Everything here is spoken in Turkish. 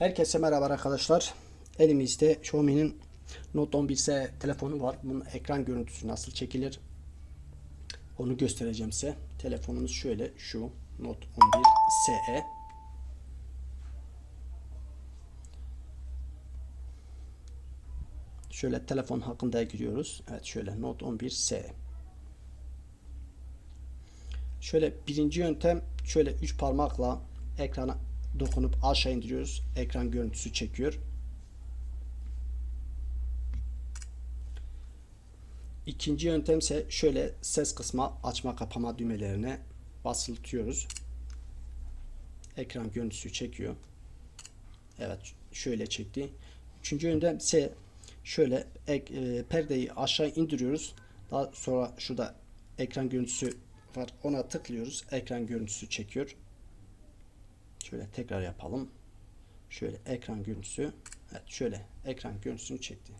Herkese merhaba arkadaşlar. Elimizde Xiaomi'nin Note 11S telefonu var. Bunun ekran görüntüsü nasıl çekilir? Onu göstereceğim size. Telefonumuz şöyle şu Note 11 SE. Şöyle telefon hakkında giriyoruz. Evet şöyle Note 11 SE. Şöyle birinci yöntem şöyle üç parmakla ekrana dokunup aşağı indiriyoruz. Ekran görüntüsü çekiyor. İkinci yöntem ise şöyle ses kısma açma kapama düğmelerine basıltıyoruz. Ekran görüntüsü çekiyor. Evet şöyle çekti. Üçüncü yöntem ise şöyle ek, e, perdeyi aşağı indiriyoruz. Daha sonra şurada ekran görüntüsü var. Ona tıklıyoruz. Ekran görüntüsü çekiyor. Şöyle tekrar yapalım. Şöyle ekran görüntüsü. Evet şöyle ekran görüntüsünü çekti.